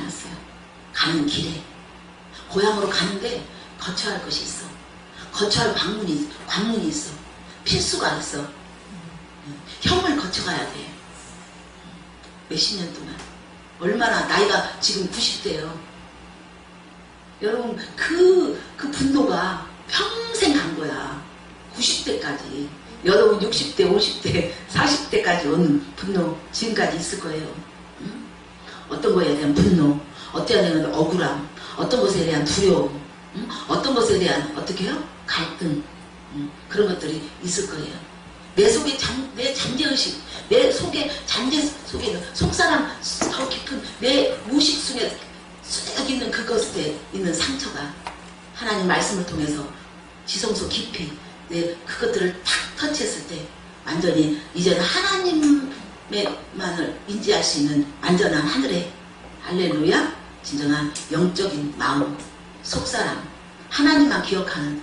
나타났어요. 가는 길에. 고향으로 가는데 거쳐야 할 것이 있어. 거쳐야 할 관문이, 관문이 있어. 필수가 있어. 형을 거쳐가야 돼. 몇십 년 동안. 얼마나 나이가 지금 90대예요. 여러분 그, 그 분노가 평생 간 거야. 90대까지. 여러분 60대, 50대, 40대까지 오는 분노 지금까지 있을 거예요. 응? 어떤 거에 대한 분노, 어떤 거에 대한 억울함, 어떤 것에 대한 두려움, 응? 어떤 것에 대한 어떻게 해요? 갈등 응? 그런 것들이 있을 거예요. 내 속에 잠, 내 잠재의식, 내 속에 잠재 속에 속사람 더 깊은 내 무식 속에 쑥 있는 그것에 있는 상처가 하나님 말씀을 통해서 지성소 깊이 내 그것들을 탁 터치했을 때 완전히 이제는 하나님 만을 인지할 수 있는 완전한 하늘의 할렐루야 진정한 영적인 마음 속사람 하나님만 기억하는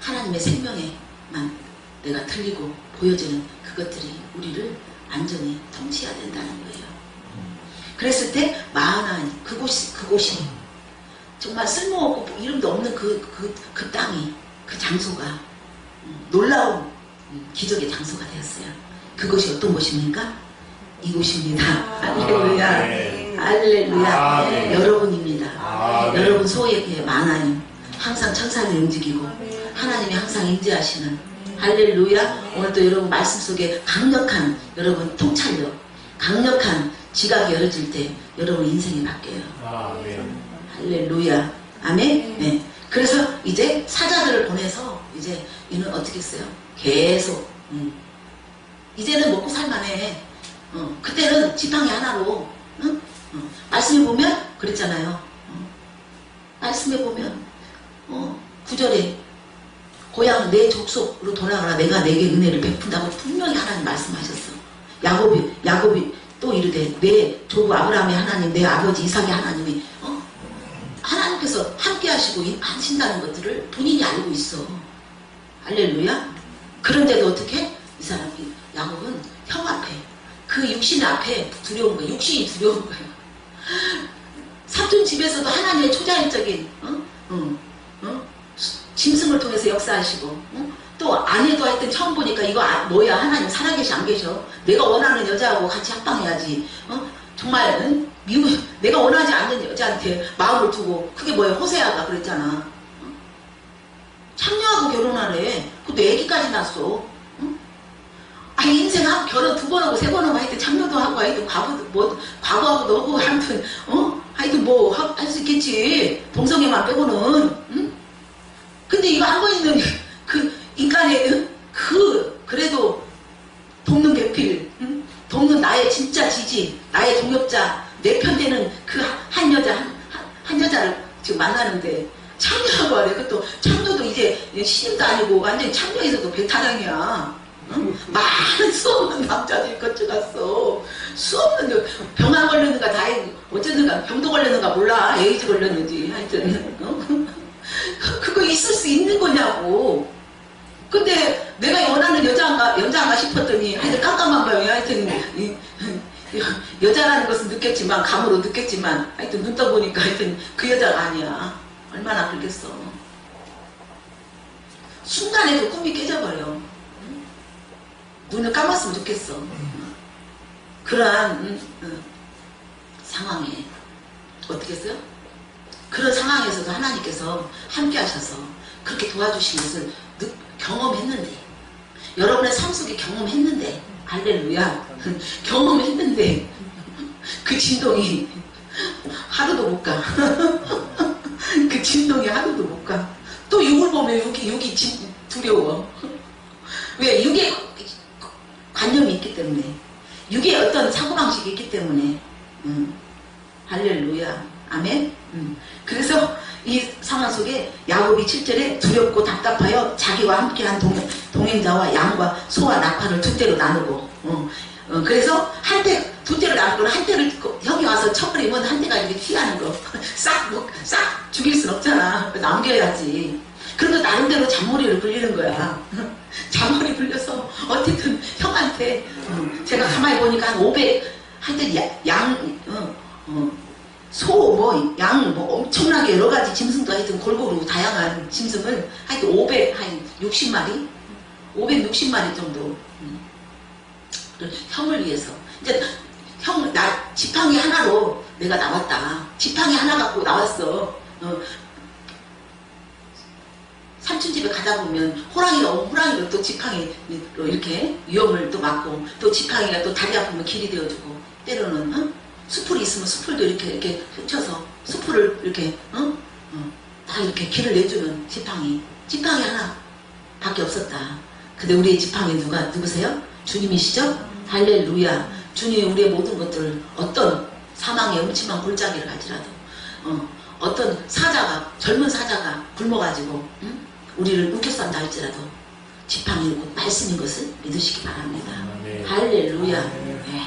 하나님의 생명에만 내가 틀리고 보여지는 그것들이 우리를 완전히 통치해야 된다는 거예요. 그랬을 때 마하나니 그곳이 그곳이 정말 쓸모없고 이름도 없는 그, 그, 그 땅이 그 장소가 음, 놀라운 음, 기적의 장소가 되었어요. 그것이 어떤 곳입니까? 이곳입니다. 할렐루야. 아멘. 할렐루야. 아멘. 여러분입니다. 아멘. 여러분 소에게 많아요. 항상 천사를 움직이고 하나님이 항상 인지하시는 할렐루야. 오늘도 여러분 말씀 속에 강력한 여러분 통찰력, 강력한 지각이 열어질 때 여러분 인생이 바뀌어요. 아멘. 할렐루야. 아멘. 네. 그래서 이제 사자들을 보내서 이제 이는 어떻게 했어요? 계속. 음. 이제는 먹고 살만해. 어. 그때는 지팡이 하나로. 응? 어. 말씀에 보면 그랬잖아요. 어. 말씀에 보면 어. 구절에 고향 내 족속으로 돌아가라 내가 내게 은혜를 베푼다고 분명히 하나님 말씀하셨어. 야곱이 야곱이 또 이르되 내 조부 아브라함의 하나님 내 아버지 이삭의 하나님이 어? 하나님께서 함께 하시고 이- 하신다는 것들을 본인이 알고 있어. 할렐루야. 그런데도 어떻게 이 사람이 야곱은 형 앞에 그 육신 앞에 두려운 거야. 육신이 두려운 거야. 삼촌 집에서도 하나님의 초자연적인 어? 어? 어? 짐승을 통해서 역사하시고 어? 또 아내도 하여튼 처음 보니까 이거 아- 뭐야 하나님 살아계시 안 계셔 내가 원하는 여자하고 같이 합방해야지 어? 정말 응? 미국 내가 원하지 않는 여자한테 마음을 두고 그게 뭐야 호세아가 그랬잖아 어? 참녀하고 결혼하래 그것도 애기까지 낳았어 응? 아 인생 한 결혼 두 번 하고 세 번 하고 하여튼 참녀도 하고 하여튼 과거 뭐 과거하고도 하고 하여튼 어 하여튼 뭐 할 수 있겠지 동성애만 빼고는 응? 근데 이거 한번 있는 그 인간의 응? 그 그래도 돕는 배필 응? 돕는 나의 진짜 지지 나의 동역자 내 편 되는 그 한 여자 한, 한- 한 여자를 지금 만나는데 참여하고 하래 그것도 참여도 이제 신임도 아니고 완전히 참여에서도 배타장이야 응? 많은 수없는 남자들이 거쳐갔어 수없는 병안 걸렸는가 다행 어쨌든가 병도 걸렸는가 몰라 에이즈 걸렸는지 하여튼 어? 그거 있을 수 있는 거냐고. 근데 내가 원하는 여자인가, 여자인가 싶었더니 하여튼 깜깜한 밤에 하여튼 여자라는 것은 느꼈지만, 감으로 느꼈지만 하여튼 눈 떠보니까 하여튼 그 여자가 아니야. 얼마나 그렇겠어. 순간에도 꿈이 깨져버려. 응? 눈을 감았으면 좋겠어. 그러한 응, 응, 상황에 어떻게 했어요? 그런 상황에서도 하나님께서 함께 하셔서 그렇게 도와주신 것을 느- 경험했는데 여러분의 삶 속에 경험했는데 할렐루야 경험했는데 그 진동이 하루도 못 가. 그 진동이 하루도 못 가. 또 육을 보면 육이, 육이 진- 두려워. 왜? 육에 관념이 있기 때문에. 육에 어떤 사고방식이 있기 때문에. 음. 할렐루야. 아멘. 음. 그래서 이 상황 속에 야곱이 7절에 두렵고 답답하여 자기와 함께한 동행, 동행자와 양과 소와 낙화를 두 대로 나누고 어, 어, 그래서 한 대, 두 대로 나누고 한 대를 그- 형이 와서 쳐버리면 한 대가 이렇게 튀어나는 거. 싹, 뭐, 싹 죽일 순 없잖아. 남겨야지. 그래도 나름대로 잔머리를 굴리는 거야. 잔머리 굴려서 어쨌든 형한테 어, 제가 가만히 보니까 한 500, 하여튼 야- 양, 어, 어, 소, 뭐, 양, 뭐, 엄청나게 여러 가지 짐승도 하여튼 골고루 다양한 짐승을 하여튼 500, 한 60마리? 560마리 정도. 음. 그 형을 위해서. 이제 형, 나, 지팡이 하나로 내가 나왔다. 지팡이 하나 갖고 나왔어. 어, 삼촌 집에 가다 보면 호랑이가 오면 호랑이로 또 지팡이로 이렇게 위험을 또 막고 또 지팡이가 또 다리 아프면 길이 되어주고 때로는 어? 수풀이 있으면 수풀도 이렇게 이렇게 펼쳐서 수풀을 이렇게 어? 어, 다 이렇게 길을 내주는 지팡이 지팡이 하나 밖에 없었다. 근데 우리의 지팡이 누가 누구세요? 주님이시죠? 할렐루야. 주님이 우리의 모든 것들을 어떤 사망의 음침한 골짜기를 가지라도 어, 어떤 사자가 젊은 사자가 굶어가지고 응? 우리를 웃겨싼다 할지라도 지팡이 곧 말씀인 것을 믿으시기 바랍니다. 네. 할렐루야. 네.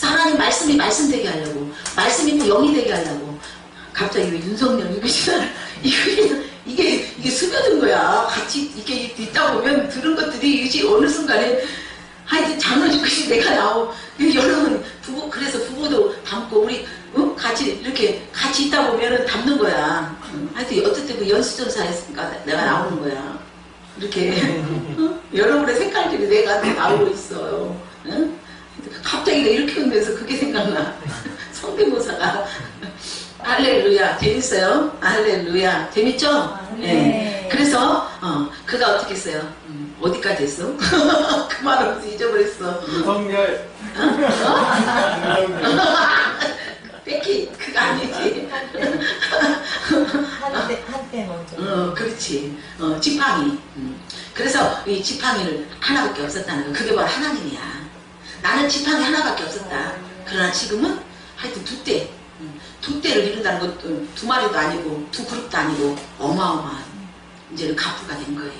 하나님 말씀이 말씀 되게 하려고 말씀이 또 영이 되게 하려고 갑자기 왜 윤석열 이것이 이게 이게 이게 스며든 거야. 같이 이게 있다 보면 들은 것들이 이게 어느 순간에 하여튼 장로님 것이 내가 나오 여러분 부부 그래서 부부도 담고 우리 어? 같이 이렇게 같이 있다 보면은 담는 거야. 응. 하여튼 어쨌든 그 연수전사했으니까 내가 나오는 거야. 이렇게 어? 여러분의 색깔들이 내가 나오고 있어요. 응? 갑자기 내 이렇게 흔들면서 그게 생각나. 성대모사가. 할렐루야. 재밌어요? 할렐루야. 재밌죠? 아, 네. 그래서, 어, 그가 어떻게 했어요? 음, 어디까지 했어? 그 말을 잊어버렸어. 윤석열. 뺏기, 그거 아니지. 한때 한때 먼저. 어, 그렇지. 어, 지팡이. 음. 그래서 이 지팡이를 하나밖에 없었다는 거. 그게 바로 하나님이야. 나는 지팡이 하나밖에 없었다. 그러나 지금은 하여튼 두 대. 음, 두 대를 이룬다는 것도 두 마리도 아니고 두 그룹도 아니고 어마어마한 이제는 가부가 된 거예요.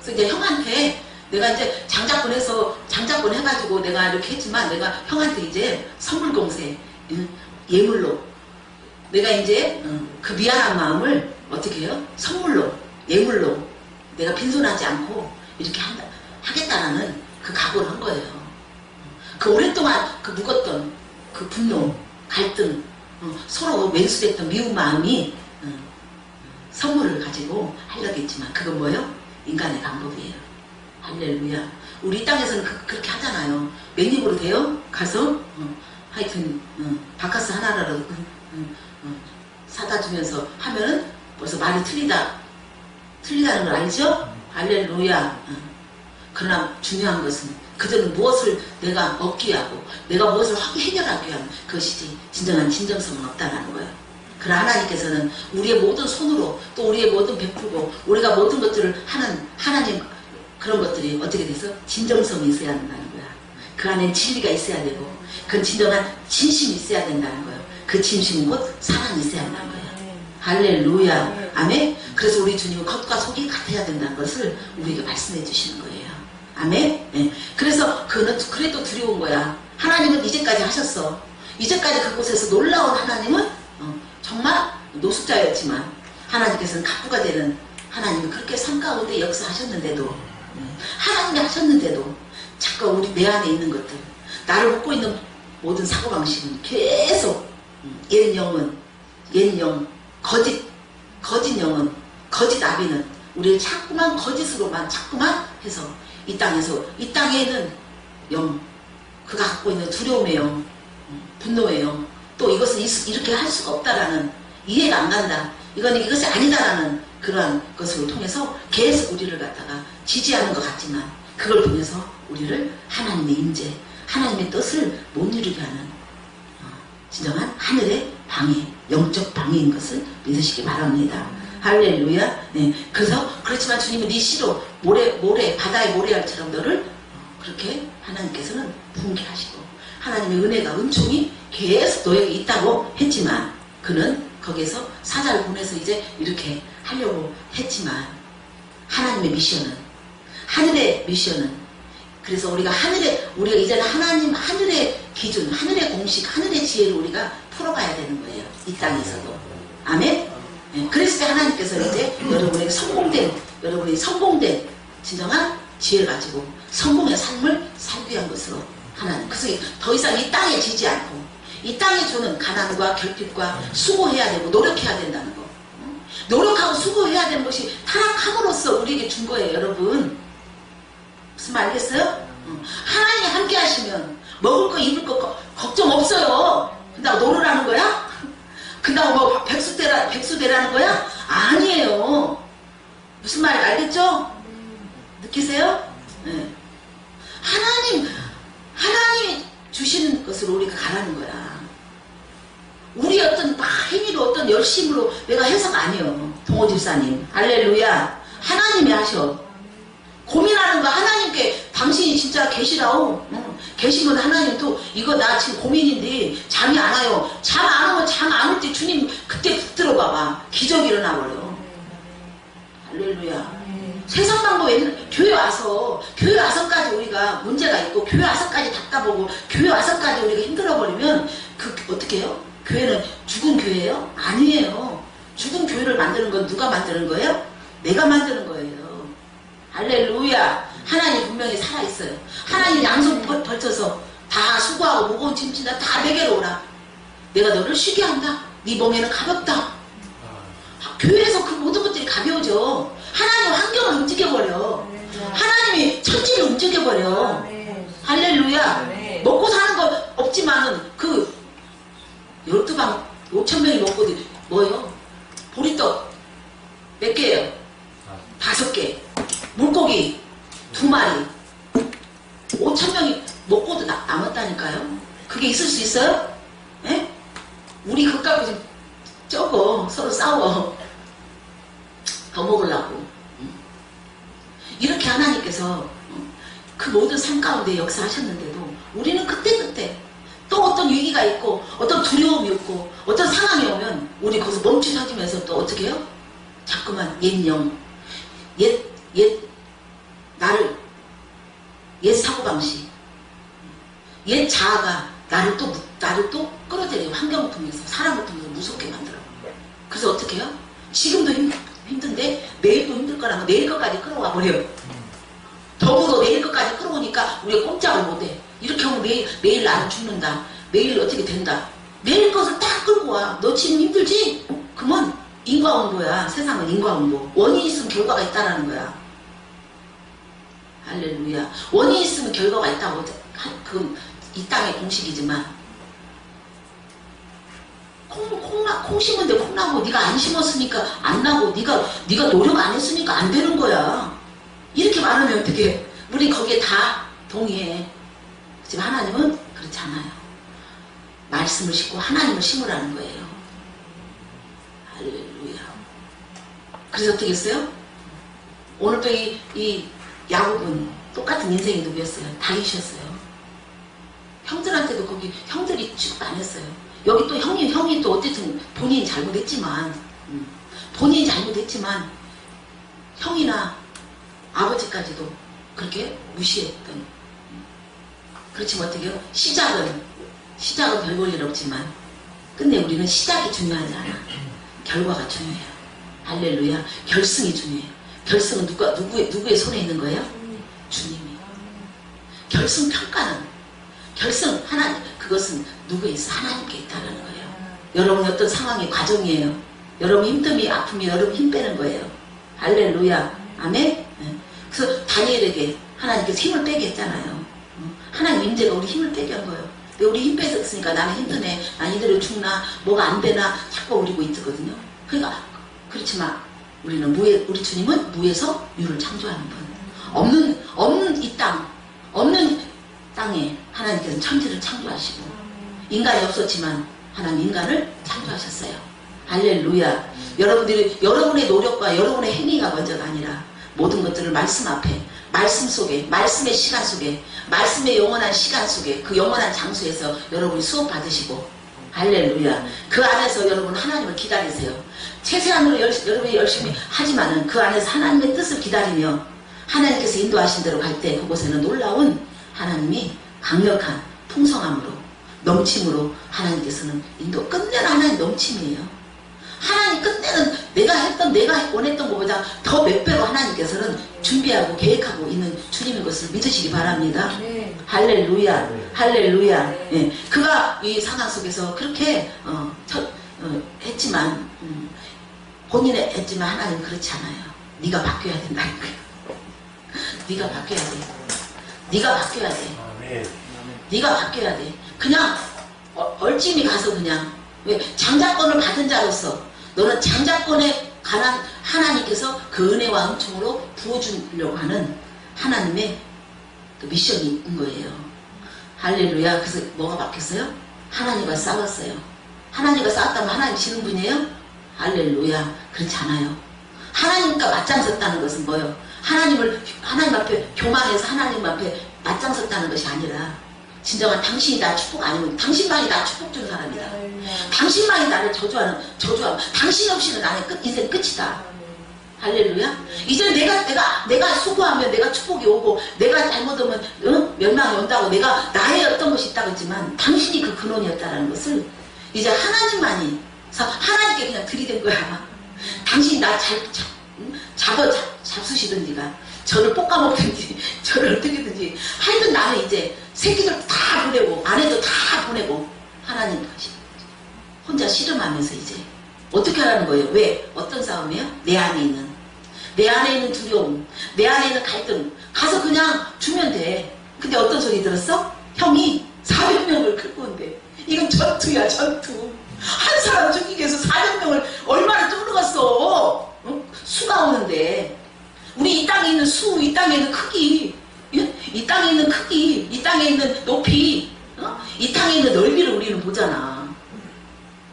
그래서 이제 형한테 내가 이제 장자권 해서 장자권 해가지고 내가 이렇게 했지만 내가 형한테 이제 선물 공세 응, 예물로 내가 이제 응, 그 미안한 마음을 어떻게 해요? 선물로 예물로 내가 빈손하지 않고 이렇게 한다, 하겠다라는 그 각오를 한 거예요. 그 오랫동안 그 묵었던 그 분노, 갈등, 어, 서로 왼수됐던 미운 마음이 어, 선물을 가지고 하려겠지만 그건 뭐예요? 인간의 방법이에요. 할렐루야. 우리 이 땅에서는 그, 렇게 하잖아요. 몇 입으로 돼요? 가서 어, 하여튼 어, 바카스 하나라도 어, 어, 사다 주면서 하면은 벌써 말이 틀리다. 틀리다는 걸 알죠? 할렐루야. 어. 그러나 중요한 것은 그들은 무엇을 내가 얻기 위하고 내가 무엇을 확 해결하기 위한 것이지 진정한 진정성은 없다는 거예요. 그러나 하나님께서는 우리의 모든 손으로 또 우리의 모든 베풀고 우리가 모든 것들을 하는 하나님 그런 것들이 어떻게 돼서 진정성이 있어야 거야. 그 안에 진리가 있어야 되고 그 진정한 진심이 있어야 된다는 거예요. 그 진심은 곧 사랑이 있어야 한다는 거예요. 할렐루야. 아멘. 그래서 우리 주님은 겉과 속이 같아야 된다는 것을 우리에게 말씀해 주시는 거예요. 아멘. 네. 그래서 그는 그래도 두려운 거야. 하나님은 이제까지 하셨어. 이제까지 그곳에서 놀라운 하나님은 어, 정말 노숙자였지만 하나님께서는 갑부가 되는 하나님이 그렇게 삶 가운데 역사하셨는데도 음, 하나님이 하셨는데도 자꾸 우리 내 안에 있는 것들 나를 묶고 있는 모든 사고방식은 계속 음, 옛 영은 옛 영, 거짓 거짓 영은 거짓 아비는 우리를 자꾸만 거짓으로만 자꾸만 해서 이 땅에서 이 땅에는 영 그가 갖고 있는 두려움의 영 음, 분노의 영또 이것은 이- 이렇게 할 수가 없다라는 이해가 안 간다. 이건 이것이 아니다라는 그러한 것을 통해서 계속 우리를 갖다가 지지하는 것 같지만 그걸 통해서 우리를 하나님의 임재 하나님의 뜻을 못 이루게 하는 어, 진정한 하늘의 방해, 영적 방해인 것을 믿으시기 바랍니다. 할렐루야. 네. 그래서 그렇지만 주님은 네 시로 모래 모래 바다의 모래알처럼 너를 어, 그렇게 하나님께서는 붕괴하시고 하나님의 은혜가 은총이 계속 너에게 있다고 했지만 그는 거기에서 사자를 보내서 이제 이렇게 하려고 했지만 하나님의 미션은 하늘의 미션은 그래서 우리가 하늘의 우리가 이제는 하나님 하늘의 기준, 하늘의 공식, 하늘의 지혜를 우리가 풀어가야 되는 거예요. 이 땅에서도. 아멘. 예, 그랬을 때 하나님께서 이제 여러분에게 성공된 여러분이 성공된 진정한 지혜를 가지고 성공의 삶을 살기 위한 것으로 하나님. 그래서 더 이상 이 땅에 지지 않고 이 땅이 주는 가난과 결핍과 수고해야 되고 노력해야 된다는 거. 어? 노력하고 수고해야 되는 것이 타락함으로써 우리에게 준 거예요, 여러분. 무슨 말 알겠어요? 어. 하나님이 함께 하시면 먹을 거 입을 거 거- 걱정 없어요. 근데 노르라는 거야? 근다고 뭐 백수대라 백수대라는 거야? 아니에요. 무슨 말 알겠죠? 느끼세요? 네. 하나님 하나님이 주시는 것을 우리가 가라는 거야. 우리 어떤 막 행위로 어떤 열심으로 내가 해서가 아니에요. 동호 집사님 할렐루야. 하나님이 하셔. 고민하는 거 하나님께 당신이 진짜 계시라오. 응. 계시면 하나님 또 이거 나 지금 고민인데 잠이 안 와요. 잠 안 오면 잠 안 올 때 주님 그때 붙들어 봐봐. 기적이 일어나 버려. 할렐루야. 세상 방법에 있는 교회 와서 교회 와서까지 우리가 문제가 있고 교회 와서까지 답답하고 교회 와서까지 우리가 힘들어 버리면 그 어떻게 해요? 교회는 죽은 교회예요? 아니에요. 죽은 교회를 만드는 건 누가 만드는 거예요? 내가 만드는 거예요. 할렐루야. 하나님 분명히 살아있어요. 하나님 양손 벌- 벌쳐서 다 수고하고 무거운 짐 진다 다 내게로 오라. 내가 너를 쉬게 한다. 네 몸에는 가볍다. 교회에서 그 모든 것들이 가벼워져. 하나님 환경을 움직여버려. 하나님이 천지를 움직여버려. 할렐루야. 네. 먹고 사는 거 없지만은 그 열두 방 오천 명이 먹고 뭐요? 보리떡 몇 개예요? 다섯 개. 물고기 두 마리. 오천 명이 먹고도 나- 남았다니까요. 그게 있을 수 있어요? 예? 우리 갖고 좀 적어 서로 싸워 더 먹으려고 음. 이렇게 하나님께서 음, 그 모든 삶 가운데 역사하셨는데도 우리는 그때그때 또 어떤 위기가 있고 어떤 두려움이 있고 어떤 상황이 오면 우리 거기서 멈추서지면서 또 어떻게 해요? 자꾸만 옛 영, 옛, 옛, 나를, 옛 사고방식, 옛 자아가 나를 또, 무- 나를 또 끌어들여요. 환경을 통해서, 사람을 통해서 무섭게 만들어. 그래서 어떻게 해요? 지금도 힘, 힘든데 내일도 힘들 거라면 내일 것까지 끌어와 버려요. 더불어 내일 것까지 끌어오니까 우리가 꼼짝을 못해. 이렇게 하면 내일, 내일 나는 죽는다. 내일 어떻게 된다. 내일 것을 딱 끌고 와. 너 지금 힘들지? 그러면 인과응보야. 세상은 인과응보. 원인 있으면 결과가 있다라는 거야. 할렐루야. 원인 있으면 결과가 있다고. 그건 이 땅의 공식이지만 콩, 콩, 나, 콩 심은데 콩 나고 네가 안 심었으니까 안 나고 네가 네가 노력 안 했으니까 안 되는 거야. 이렇게 말하면 어떻게? 우리 거기에 다 동의해. 하지만 하나님은 그렇지 않아요. 말씀을 심고 하나님을 심으라는 거예요. 할렐루야. 그래서 어떻게 했어요? 오늘도 이, 이 야곱은 똑같은 인생이 누구였어요? 다윗이었어요. 형들한테도 거기 형들이 취급 안 했어요. 여기 또 형이 형이 또 어쨌든 본인이 잘못했지만 음, 본인이 잘못했지만 형이나 아버지까지도 그렇게 무시했던 음, 그렇지만 어떻게요? 시작은 시작은 별 볼일 없지만 끝내 우리는 시작이 중요하지 않아 결과가 중요해요 할렐루야 결승이 중요해요 결승은 누가 누구의 누구의 손에 있는 거예요? 주님이 결승 평가는 결승 하나님 그것은 누구에 있어 하나님께 있다는 거예요. 여러분 어떤 상황이 과정이에요. 여러분 힘듦이 아픔이 여러분 힘 빼는 거예요. 할렐루야. 아멘. 네. 그래서 다니엘에게 하나님께서 힘을 빼게 했잖아요. 어? 하나님 임재가 우리 힘을 빼게 한 거예요. 근데 우리 힘 뺐었으니까 나는 힘드네. 난 이대로 죽나 뭐가 안 되나 자꾸 우리고 있거든요. 그러니까 그렇지만 우리는 무에 우리 주님은 무에서 유를 창조하는 분. 없는 없는 이 땅 없는 땅에 하나님께서 천지를 창조하시고 인간이 없었지만 하나님 인간을 창조하셨어요. 할렐루야. 여러분들이 여러분의 노력과 여러분의 행위가 먼저가 아니라 모든 것들을 말씀 앞에 말씀 속에 말씀의 시간 속에 말씀의 영원한 시간 속에 그 영원한 장소에서 여러분이 수업 받으시고 할렐루야. 그 안에서 여러분 하나님을 기다리세요. 최세한으로 열- 여러분이 열심히 하지만은 그 안에서 하나님의 뜻을 기다리며 하나님께서 인도하신 대로 갈 때 그곳에는 놀라운 하나님이 강력한 풍성함으로 넘침으로 하나님께서는 인도 끝내는 하나님 넘침이에요. 하나님 끝내는 내가 했던 내가 원했던 것보다 더 몇 배로 하나님께서는 준비하고 계획하고 있는 주님인 것을 믿으시기 바랍니다. 네. 할렐루야, 할렐루야. 예, 그가 이 상황 속에서 그렇게 어, 첫, 어, 했지만 음, 본인이 했지만 하나님 그렇지 않아요. 네가 바뀌어야 된다는 거예요. 네가 바뀌어야 돼. 네가 바뀌어야 돼. 아멘. 네가 바뀌어야 돼. 그냥 어, 얼찜이 가서 그냥 왜 장자권을 받은 자로서 너는 장자권에 관한 하나님께서 그 은혜와 은총으로 부어주려고 하는 하나님의 그 미션이 있는 거예요. 할렐루야. 그래서 뭐가 바뀌었어요? 하나님과 싸웠어요. 하나님과 싸웠다면 하나님 지는 분이에요? 할렐루야. 그렇지 않아요. 하나님과 맞짱 섰다는 것은 뭐예요? 하나님을 하나님 앞에 교만해서 하나님 앞에 맞짱 섰다는 것이 아니라 진정한 당신이 나 축복 아니면 당신만이 나 축복 준 사람이다. 당신만이 나를 저주하는 저주하고 당신 없이는 나의 끝, 인생 끝이다. 할렐루야. 이제 내가 내가 내가 수고하면 내가 축복이 오고 내가 잘못하면 응? 멸망이 온다고 내가 나의 어떤 것이 있다고 했지만 당신이 그 근원이었다는 것을 이제 하나님만이 사- 하나님께 그냥 들이댄 거야. 당신이 나잘 잡아 잡, 잡수시든지가 저를 볶아먹든지 저를 어떻게든지 하여튼 나는 이제 새끼들 다 보내고 아내도 다 보내고 하나님 것이 혼자 씨름하면서 이제 어떻게 하라는 거예요? 왜? 어떤 싸움이에요? 내 안에 있는 내 안에 있는 두려움 내 안에 있는 갈등 가서 그냥 주면 돼 근데 어떤 소리 들었어? 형이 400명을 끌고 온대 이건 전투야 전투 한 사람 죽이기 위해서 400명을 얼마나 뚫어갔어 어? 수가 오는데 우리 이 땅에 있는 수, 이 땅에 있는 크기, 예? 이 땅에 있는 크기, 이 땅에 있는 높이, 어? 이 땅에 있는 넓이를 우리는 보잖아.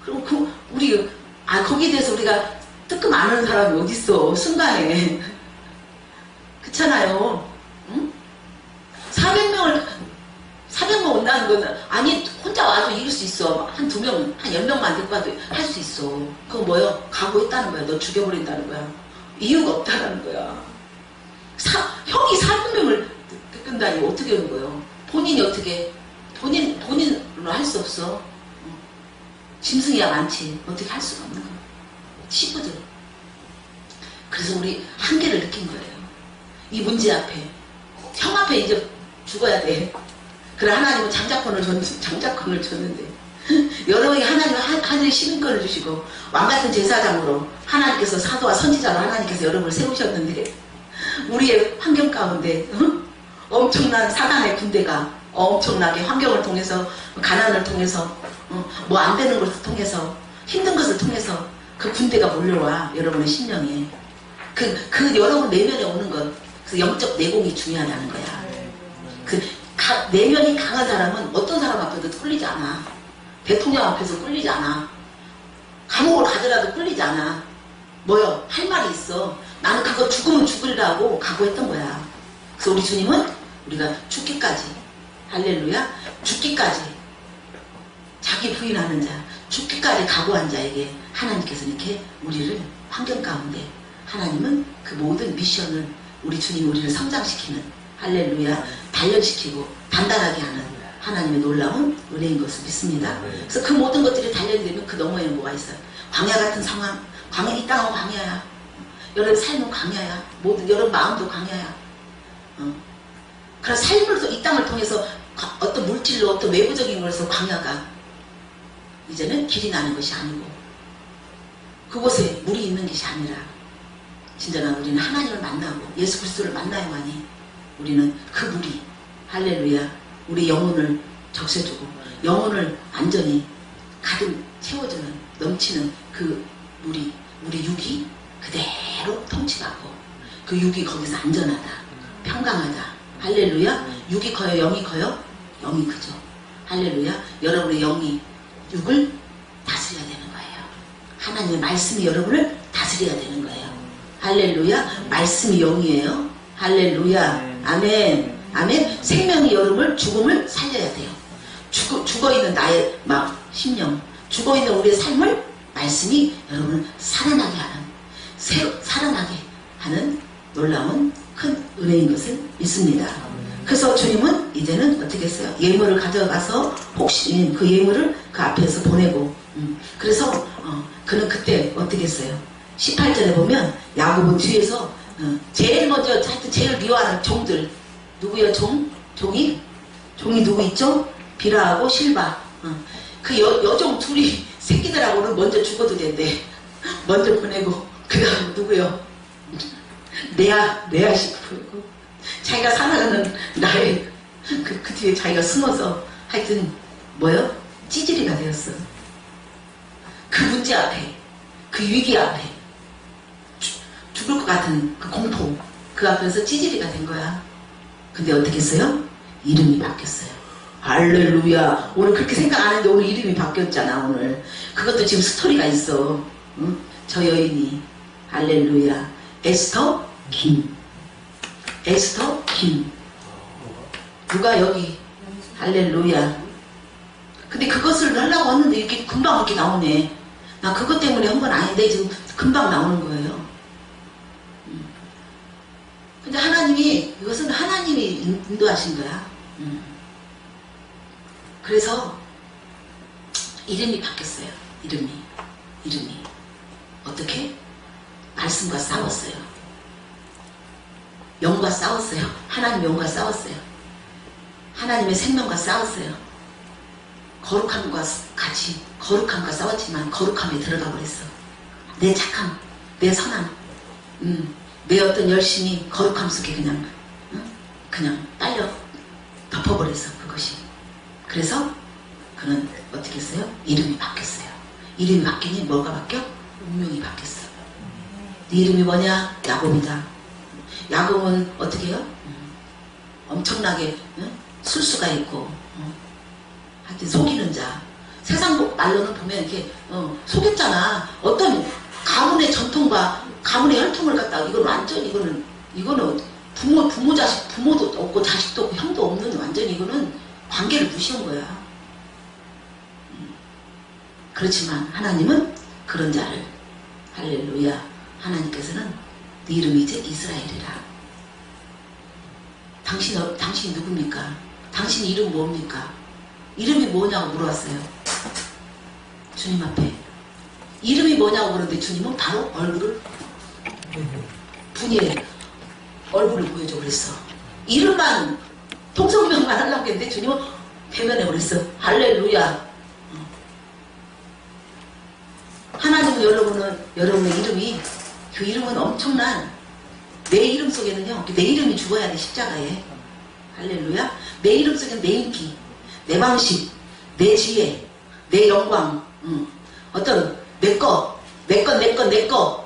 그리고 그 우리 아 거기에 대해서 우리가 뜨끔 아는 사람이 어딨어 순간에 그렇잖아요. 응? 400명을 400명 온다는 거는 아니 혼자 와도 이길 수 있어 한 두 명, 한열 명만 데리고 와도 할 수 있어. 그거 뭐요? 각오했다는 거야. 너 죽여버린다는 거야. 이유가 없다는 거야. 사, 형이 400명을 끈다니 어떻게 하는 거예요? 본인이 어떻게 본인 본인으로 할 수 없어. 어. 짐승이야 많지 어떻게 할 수가 없는 거야. 친구들. 그래서 우리 한계를 느낀 거예요. 이 문제 앞에 형 앞에 이제 죽어야 돼. 그래 하나님은 장자권을 줬 장자권을 줬는데 여러분이 하나님 한- 하늘의 시민권을 주시고 왕 같은 제사장으로 하나님께서 사도와 선지자로 하나님께서 여러분을 세우셨는데 우리의 환경 가운데 응? 엄청난 사단의 군대가 엄청나게 환경을 통해서 가난을 통해서 뭐 안 되는 것을 통해서 힘든 것을 통해서 그 군대가 몰려와 여러분의 심령에 그, 그 여러분 내면에 오는 것 그래서 영적 내공이 중요하다는 거야 그 가- 내면이 강한 사람은 어떤 사람 앞에도 꿀리지 않아 대통령 앞에서 꿀리지 않아 감옥을 가더라도 꿀리지 않아 뭐요? 할 말이 있어. 나는 그거 죽으면 죽으리라고 각오했던 거야. 그래서 우리 주님은 우리가 죽기까지, 할렐루야, 죽기까지, 자기 부인하는 자, 죽기까지 각오한 자에게 하나님께서 이렇게 우리를 환경 가운데 하나님은 그 모든 미션을 우리 주님 우리를 성장시키는 할렐루야, 단련시키고 단단하게 하는 하나님의 놀라운 은혜인 것을 믿습니다. 그래서 그 모든 것들이 단련되면 그 너머에는 뭐가 있어요? 광야 같은 상황, 광야, 이 땅은 광야야. 여러분 삶은 광야야. 모든 여러분 마음도 광야야. 어. 그런 삶을 이 땅을 통해서 가- 어떤 물질로 어떤 외부적인 것에서 광야가 이제는 길이 나는 것이 아니고 그곳에 물이 있는 것이 아니라 진정한 우리는 하나님을 만나고 예수 그리스도를 만나야만이 우리는 그 물이 할렐루야 우리 영혼을 적셔주고 영혼을 안전히 가득 채워주는 넘치는 그 물이 우리 육이 그대로 통치받고 그 육이 거기서 안전하다 평강하다 할렐루야. 육이 커요 영이 커요? 영이 크죠. 할렐루야. 여러분의 영이 육을 다스려야 되는 거예요. 하나님의 말씀이 여러분을 다스려야 되는 거예요. 할렐루야. 말씀이 영이에요. 할렐루야. 아멘. 아멘. 생명이 여러분을 죽음을 살려야 돼요. 죽어, 죽어 있는 나의 막 심령 죽어 있는 우리의 삶을 말씀이 여러분을 살아나게 하는 새로 살아나게 하는 놀라운 큰 믿습니다. 그래서 주님은 이제는 어떻게 했어요? 예물을 가져가서 혹시 그 예물을 그 앞에서 보내고 음, 그래서 어, 그는 그때 어떻게 했어요? 18절에 보면 야고보 뒤에서 어, 제일 먼저 하여튼 제일 미워하는 종들 누구요 종? 종이? 종이 누구 있죠? 비라하고 실바 어. 그 여, 여종 둘이 새끼들하고는 먼저 죽어도 된대 먼저 보내고 그 다음 누구요? 레아 레아 식구고 자기가 살아가는 나의 그, 그 뒤에 자기가 숨어서 하여튼 뭐요? 찌질이가 되었어. 그 문제 앞에 그 위기 앞에 죽- 죽을 것 같은 그 공포 그 앞에서 찌질이가 된 거야. 근데 어떻게 했어요? 이름이 바뀌었어요. 할렐루야. 오늘 그렇게 생각 안 했는데 오늘 이름이 바뀌었잖아 오늘. 그것도 지금 스토리가 있어. 응? 저 여인이. 할렐루야. 에스터 김 에스터 김 누가 여기? 할렐루야. 근데 그것을 하려고 했는데 이렇게 금방 이렇게 나오네. 나 그것 때문에 한 건 아닌데 지금 금방 나오는 거예요. 음. 근데 하나님이 이것은 하나님이 인- 인도하신 거야. 음. 그래서 이름이 바뀌었어요. 이름이. 이름이. 어떻게? 말씀과 싸웠어요 영과 싸웠어요 하나님 영과 싸웠어요 하나님의 생명과 싸웠어요 거룩함과 같이 거룩함과 싸웠지만 거룩함에 들어가 버렸어 내 착함 내 선함 음, 내 어떤 열심이 거룩함 속에 그냥 응? 그냥 빨려 덮어버렸어 그것이 그래서 그는 어떻게 했어요? 이름이 바뀌었어요 이름이 바뀌니 뭐가 바뀌어? 운명이 바뀌었어 네 이름이 뭐냐? 야곱이다 야곱은 어떻게 해요? 음, 엄청나게 응? 술수가 있고 어? 하여튼 속이는 자 세상 뭐 말로는 보면 이렇게 어, 속였잖아 어떤 가문의 전통과 가문의 혈통을 갖다가 이건 완전 이거는 이거는 부모 부모 자식 부모도 없고 자식도 없고 형도 없는 완전 이거는 관계를 무시한 거야 음. 그렇지만 하나님은 그런 자를 할렐루야 하나님께서는 네 이름이 이제 이스라엘이라 당신 어, 당신 누굽니까? 당신 이름 뭡니까? 이름이 뭐냐고 물어봤어요. 주님 앞에. 이름이 뭐냐고 그러는데 주님은 바로 얼굴을 분이의 얼굴을 보여줘 그랬어. 이름만 통성명만 하려고 했는데 주님은 대면해 그랬어. 할렐루야. 하나님은 여러분은 여러분의 이름이 그 이름은 엄청난 내 이름 속에는요 내 이름이 죽어야 돼 십자가에 할렐루야 내 이름 속에는 내 인기 내 방식 내 지혜 내 영광 응. 어떤 내 것 내 것 내 것 내 것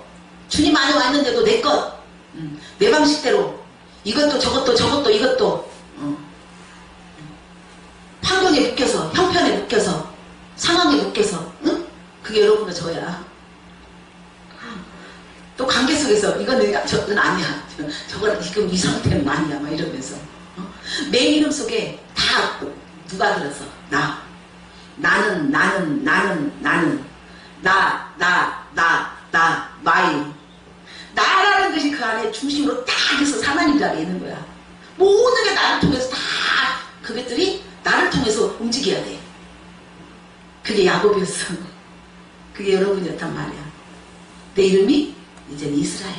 주님 안에 왔는데도 내것 응. 내 방식대로 이것도 저것도 저것도 이것도 응. 환경에 묶여서 형편에 묶여서 상황에 묶여서 응? 그게 여러분과 저야 또 관계 속에서 이거는 저는 아니야. 저거는 지금 이 상태는 아니야. 막 이러면서 어? 내 이름 속에 다 누가 들어서 나 나는 나는 나는 나는 나 나 나 나 마이 나라는 것이 그 안에 중심으로 딱 해서 하나님 자리에 있는 거야. 모든 게 나를 통해서 다 그것들이 나를 통해서 움직여야 돼. 그게 야곱이었어. 그게 여러분이었단 말이야. 내 이름이 이제는 이스라엘.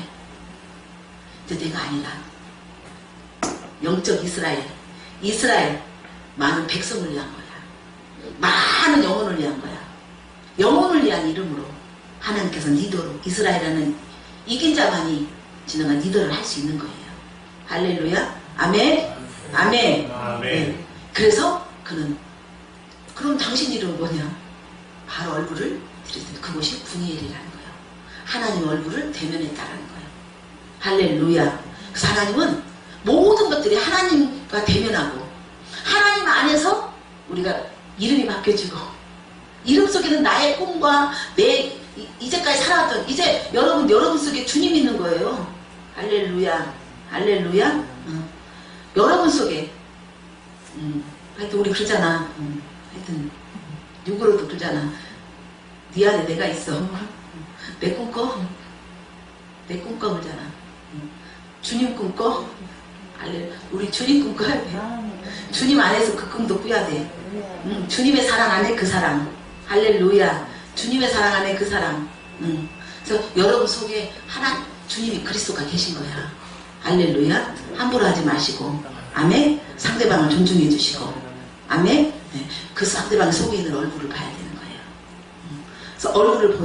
이제 내가 아니라 영적 이스라엘. 이스라엘 많은 백성을 위한 거야. 많은 영혼을 위한 거야. 영혼을 위한 이름으로 하나님께서 리더로 이스라엘이라는 이긴 자만이 진정한 리더를 할 수 있는 거예요. 할렐루야. 아멘. 아멘. 아멘. 네. 그래서 그는 그럼 당신 이름은 뭐냐? 바로 얼굴을 그것이 분이엘이라는 거예요. 하나님 얼굴을 대면했다라는 거예요. 할렐루야. 그래서 하나님은 모든 것들이 하나님과 대면하고 하나님 안에서 우리가 이름이 바뀌어지고 이름 속에는 나의 꿈과 내 이- 이제까지 살아왔던 이제 여러분 여러분 속에 주님 있는 거예요. 할렐루야. 할렐루야. 응. 여러분 속에 음, 하여튼 우리 그러잖아. 음, 하여튼 육으로도 그러잖아. 네 안에 내가 있어. 내 꿈꿔. 내 꿈꿔 그러잖아. 음, 주님 꿈꿔. 할렐 우리 주님 꿈꿔야 돼. 주님 안에서 그 꿈도 꾸야 돼. 음, 주님의 사랑 안에 그 사랑. 할렐루야. 주님의 사랑 안에 그 사랑. 음, 그래서 여러분 속에 하나 주님이 그리스도가 계신 거야. 할렐루야. 함부로 하지 마시고 아멘. 상대방을 존중해 주시고 아멘. 네. 그 상대방 속에 있는 얼굴을 봐야 되는 거예요. 음. 그래서 얼굴을 보